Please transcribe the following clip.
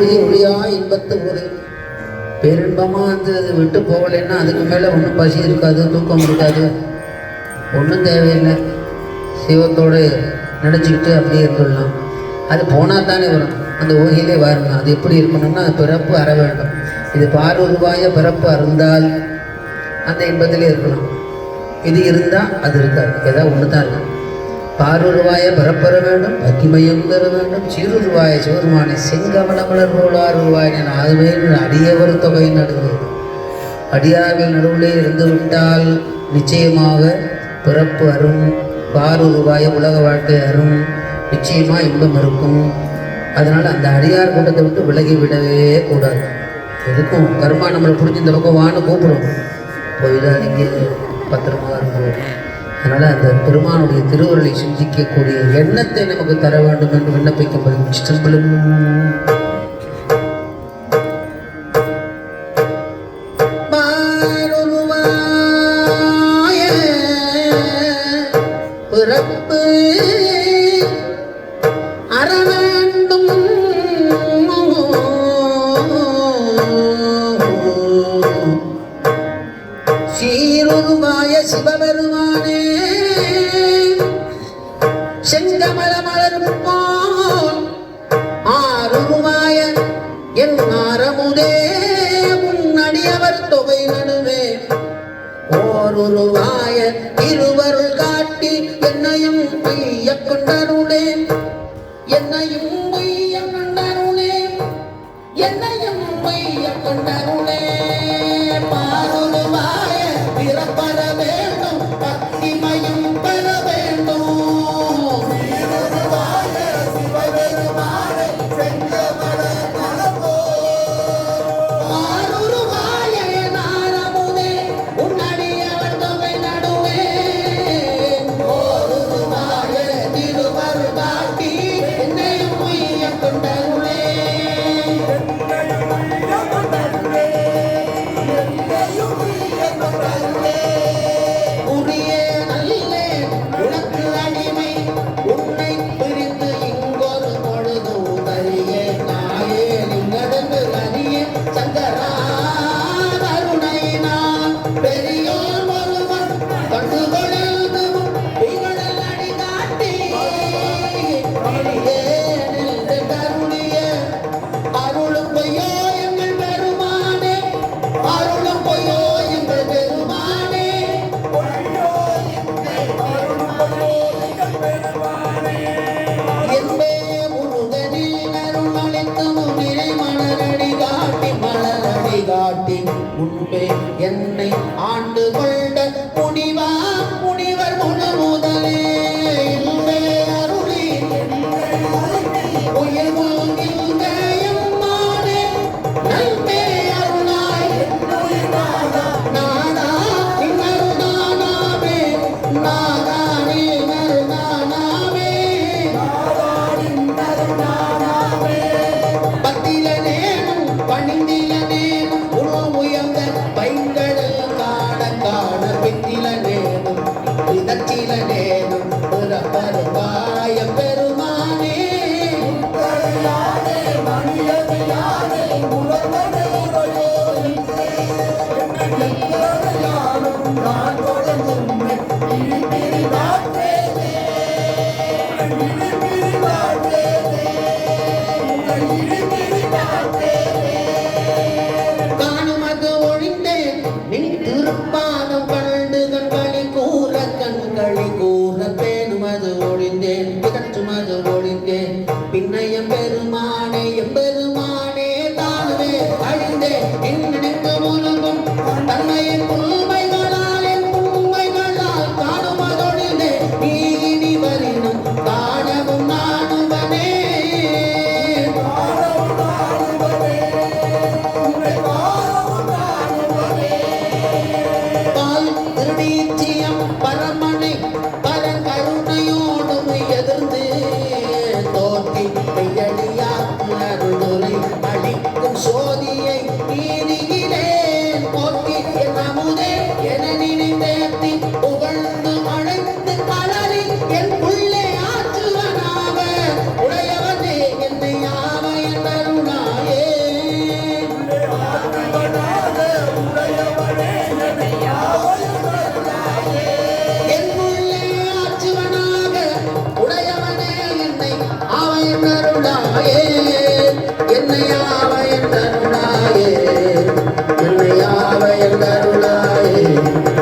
ஒளியா இன்பத்து ஒரு பேரின்பமாக வந்து அது விட்டு போகலைன்னா அதுக்கு மேலே ஒன்றும் பசி இருக்காது தூக்கம் இருக்காது. ஒன்றும் தேவையில்லை. சிவத்தோடு நினச்சிக்கிட்டு அப்படியே இருந்துடலாம். அது போனால் தானே வரும். அந்த ஊகையிலே வரணும் அது எப்படி இருக்கணும்னா பிறப்பு அற வேண்டும். இது பார்வருவாய பிறப்பு அருந்தால் அந்த இன்பத்திலே இருக்கலாம். இது இருந்தால் அது இருக்காது. ஏதாவது ஒன்று தான் இருக்கும் பாருருவாய பரப்பர வேண்டும் பத்திமயம் தர வேண்டும். சீருருவாய சிவருமான செங்கமல மலர் போலார் ரூபாய் அதுவே அடியவர் தொகை நடுவு அடியார்கள் நடுவிலே இருந்து விட்டால் நிச்சயமாக பிறப்பு அரும். பாருருவாய உலக வாழ்க்கை அரும். நிச்சயமாக இன்பம் இருக்கும். அதனால் அந்த அடியார் கூட்டத்தை விட்டு விலகி விடவே கூடாது. எதுக்கும்? கர்மா நம்மளை பிடிச்சி இந்த பக்கம் வான்னு கூப்பிடும். போயிடாதீங்க பத்திரமா இருக்கும் அதனால் அந்த பெருமானுடைய திருவருளை சிந்திக்கக்கூடிய எண்ணத்தை நமக்கு தர வேண்டும் என்று விண்ணப்பிக்கப்படும் இஷ்டங்களும் பிறப்பு அறவேண்டும். சிவபெருமானே செங்கமல மலரும் போல் ஆறுருவாய என் ஆரமுதே முன்னடியவர் தொகை நடுவே. ஓருருவாய இருவருள் காட்டி என்னையும் ஐய கொண்டருளே. என்னையும் ஐய கொண்டருளே. என்னையும் கொண்டருளே. நான் যায়